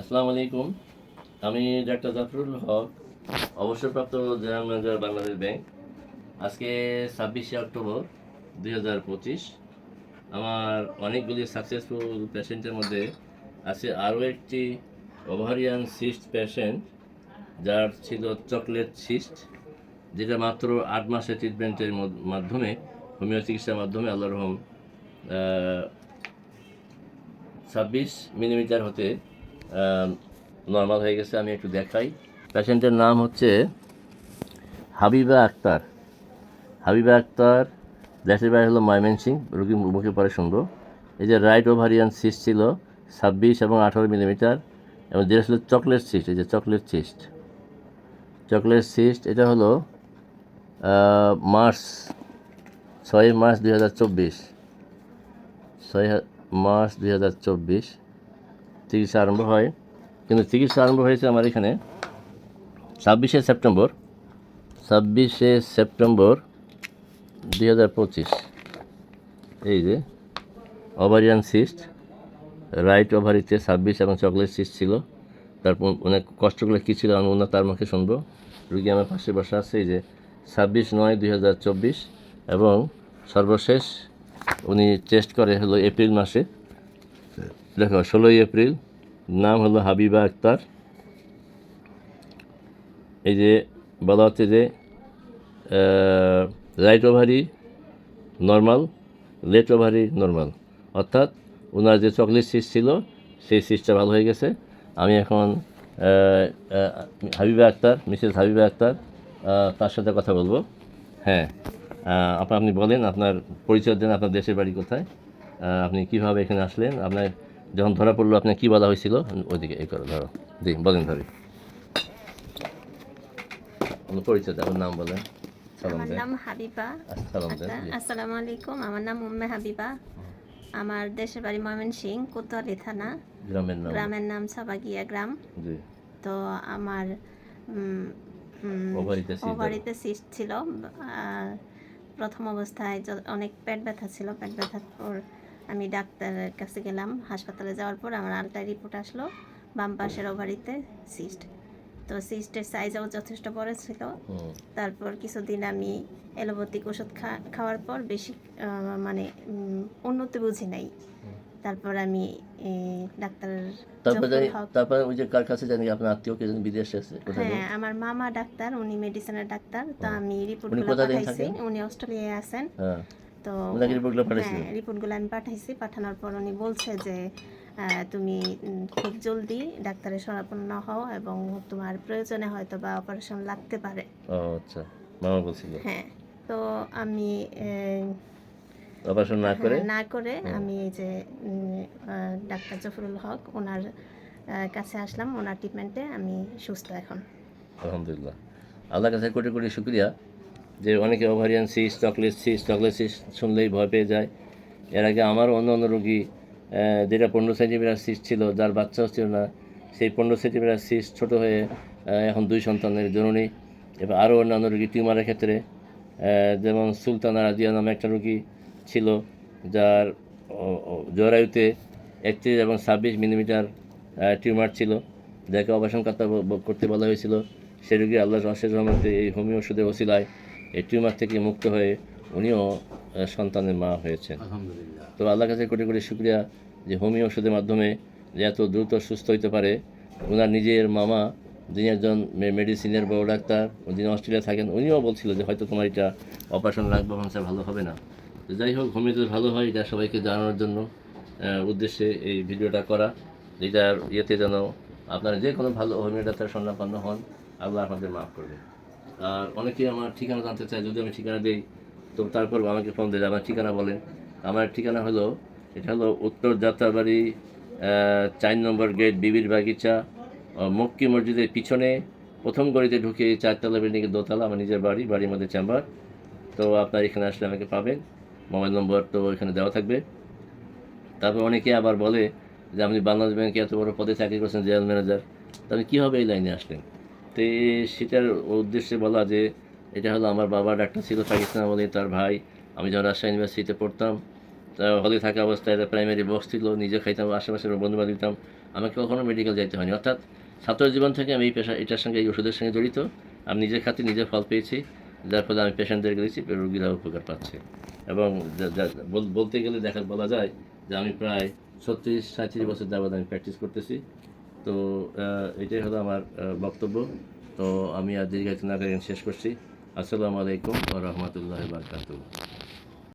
আসসালামু আলাইকুম। আমি ডাক্তার জাফরুল হক, অবসরপ্রাপ্ত জেনারেল ম্যানেজার বাংলাদেশ ব্যাংক। আজকে ছাব্বিশে অক্টোবর দুই হাজার পঁচিশ। আমার অনেকগুলি সাকসেসফুল পেশেন্টের মধ্যে আছে আরও একটি ওভারিয়ান সিস্ট পেশেন্ট যার ছিল চকলেট সিস্ট যেটা মাত্র আট মাসের ট্রিটমেন্টের মাধ্যমে হোমিও চিকিৎসার মাধ্যমে আল্লাহ রহম ছাব্বিশ মিলিমিটার হতে নর্মাল হয়ে গেছে, আমি একটু দেখাই। পেশেন্টের নাম হচ্ছে হাবিবা আক্তার। হাবিবা আক্তার, দেশের বাইরে হলো ময়মনসিং রুগী মুখে পরে শুনব। এই যে রাইট ওভারিয়ান সিস্ট ছিল, ছাব্বিশ এবং আঠারো মিলিমিটার এবং যেটা ছিল চকলেট সিস্ট এই যে চকলেট সিস্ট চকলেট সিস্ট এটা হলো মার্চ, ছয় মার্চ দুই হাজার চব্বিশ। ছয় মার্চ দুই হাজার চব্বিশ। চিকিৎসা আরম্ভ হয়। কিন্তু চিকিৎসা আরম্ভ হয়েছে আমার এখানে ছাব্বিশে সেপ্টেম্বর ছাব্বিশে সেপ্টেম্বর দুই হাজার পঁচিশ। এই যে ওভারিয়ান সিস্ট রাইট ওভারিতে ছাব্বিশ এবং চকলেট সিস্ট ছিল। তারপর অনেক কষ্টগুলো কী ছিল আমি ওনার তার মুখে শুনব। রুগী আমার পাশে বসা আছে, এই যে ছাব্বিশ নয় দুই এবং সর্বশেষ উনি টেস্ট করে হলো এপ্রিল মাসে। দেখো, ষোলোই এপ্রিল, নাম হলো হাবিবা আক্তার। এই যে বলা হচ্ছে যে right ovary normal left ovary normal অর্থাৎ ওনার যে চকলেট সিস্ট ছিল, সেই সিস্টটা ভালো হয়ে গেছে। আমি এখন হাবিবা আক্তার, মিসেস হাবিবা আক্তার তার সাথে কথা বলব। হ্যাঁ আপনি বলেন আপনার পরিচয় দেন আপনার দেশের বাড়ি কোথায়। আপনি কীভাবে এখানে আসলেন? আপনার যখন ধরা পড়ল আপনার কি বলা হয়েছিল? ওইদিকে এই করো ধরো। জি বলেন ধরে। আপনার পরিচয় আপনার নাম বলেন। আমার নাম হাবিবা। আচ্ছা, জি। আসসালামু আলাইকুম। আমার নাম উম্মে হাবিবা। আমার দেশের বাড়ি ময়মনসিং কোতোয়ালি থানা। গ্রামের নাম। গ্রামের নাম সাবাগিয়া গ্রাম। তো আমার ওভারিতে সিস্ট ছিল। আর প্রথম অবস্থায় অনেক পেট ব্যথা ছিল। পেট ব্যথার পর আমি ডাক্তারের কাছে গেলাম হাসপাতালে যাওয়ার পর আমার আলট্রা রিপোর্ট আসলো বাম পাশের ওভারিতে সিস্ট তো সিস্টের সাইজও যথেষ্ট বড় ছিল। তারপর কিছুদিন আমি অ্যালোপ্যাথিক ওষুধ খাওয়ার পর বেশি মানে উন্নতি বুঝি নাই। তারপর আমি ডাক্তার তারপর ওই যে কার কাছে জানি আপনার আত্মীয় কে বিদেশে আছে হ্যাঁ আমার মামা ডাক্তার উনি মেডিসিনের ডাক্তার তো আমি কোথায় পাঠাইছি। উনি অস্ট্রেলিয়ায় আছেন। হ্যাঁ। তো রিপোর্টগুলো হ্যাঁ রিপোর্টগুলো আমি পাঠাইছি। পাঠানোর পর উনি বলছে যে তুমি খুব জলদি ডাক্তারের শরণাপন্ন হও এবং তোমার প্রয়োজনে হয়তো বা অপারেশন লাগতে পারে। ও আচ্ছা। মামা বলছিল? হ্যাঁ তো আমি অপারেশন না করে? হ্যাঁ, না করে আমি এই যে ডাক্তার জফরুল হক ওনার কাছে আসলাম। ওনার ট্রিটমেন্টে আমি সুস্থ এখন। আলহামদুলিল্লাহ। আল্লাহর কাছে কোটি কোটি শুক্রিয়া। যে অনেকে ovarian cyst chocolate cyst chocolate cyst শুনলেই ভয় পেয়ে যায়। এর আগে আমার অন্য অন্য রোগী যেটা পনেরো সেন্টিমিটার সিস ছিল, যার বাচ্চাও ছিল না, সেই পনেরো সেন্টিমিটার সিস ছোট হয়ে এখন দুই সন্তানের জননী। এবার আরও অন্যান্য রোগী টিউমারের ক্ষেত্রে যেমন সুলতানা রাজিয়া নামে একটা রোগী ছিল, যার জরায়ুতে একত্রিশ এবং ছাব্বিশ মিলিমিটার টিউমার ছিল। যাকে অপারেশন করতে করতে বলা হয়েছিল। সে রোগী আল্লাহ রসের রহমতে এই হোমিও ওষুধের ওসিলায় এই টিউমার থেকে মুক্ত হয়ে উনিও সন্তানের মা হয়েছেন। তো আল্লাহর কাছে কোটি কোটি শুক্রিয়া যে হোমিও ওষুধের মাধ্যমে যে এত দ্রুত সুস্থ হইতে পারে। ওনার নিজের মামা যিনি একজন মেডিসিনের বড় ডাক্তার যিনি অস্ট্রেলিয়া থাকেন উনিও বলছিল যে হয়তো তোমার এটা অপারেশন লাগবে ভাবছে ভালো হবে না। তো যাই হোক হোমিও হোমিওতে ভালো হয় এটা সবাইকে জানানোর জন্য উদ্দেশ্যে এই ভিডিওটা করা। যেটার ইয়েতে যেন আপনারা যে কোনো ভালো হোমিও ডাক্তার সন্ধাপন্ন হন আল্লাহ আপনাদের মাফ করবে আর অনেকেই আমার ঠিকানা জানতে চায়, যদি আমি ঠিকানা দিই, তো তারপর আমাকে ফোন দিলে আমার ঠিকানা বলেন আমার ঠিকানা হলো, এটা হলো উত্তর যাত্রাবাড়ি চার নম্বর গেট, বিবির বাগিচা মক্কি মসজিদের পিছনে, প্রথম গলিতে ঢুকে চারতলা বিল্ডিংয়ের দোতলা, আমার নিজের বাড়ি, বাড়ির মধ্যে চেম্বার তো আপনার এখানে আসলে আমাকে পাবেন। মোবাইল নম্বর তো এখানে দেওয়া থাকবে। তারপর অনেকে আবার বলে যে, আপনি বাংলাদেশ ব্যাংকে এত বড় পদে চাকরি করছেন, জেনারেল ম্যানেজার। তাহলে কীভাবে এই লাইনে আসলেন? তো সেটার উদ্দেশ্যে বলা যে, এটা হলো আমার বাবা ডাক্তার ছিল পাকিস্তান বলে তার ভাই। আমি যখন রাজশাহী ইউনিভার্সিটিতে পড়তাম হলে থাকা অবস্থায় একটা প্রাইমারি বক্স ছিল, নিজে খাইতাম আশেপাশে বন্ধু দিতাম। আমাকে কখনো মেডিকেল যাইতে হয়নি। অর্থাৎ ছাত্র জীবন থেকে আমি এই পেশা, এটার সঙ্গে, এই ওষুধের সঙ্গে জড়িত। আমি নিজের খাতে নিজে ফল পেয়েছি। যার ফলে আমি পেশেন্টদেরকে দিচ্ছি রোগীরা উপকার পাচ্ছে। এবং বলতে গেলে দেখা, বলা যায় যে আমি প্রায় ছত্রিশ সাঁত্রিশ বছর যাবৎ আমি প্র্যাকটিস করতেছি। তো এটাই হলো আমার বক্তব্য। তো আমি আর দীর্ঘ শেষ করছি। আসসালামু আলাইকুম ও রহমতুল্লাহ বারকাতুহ।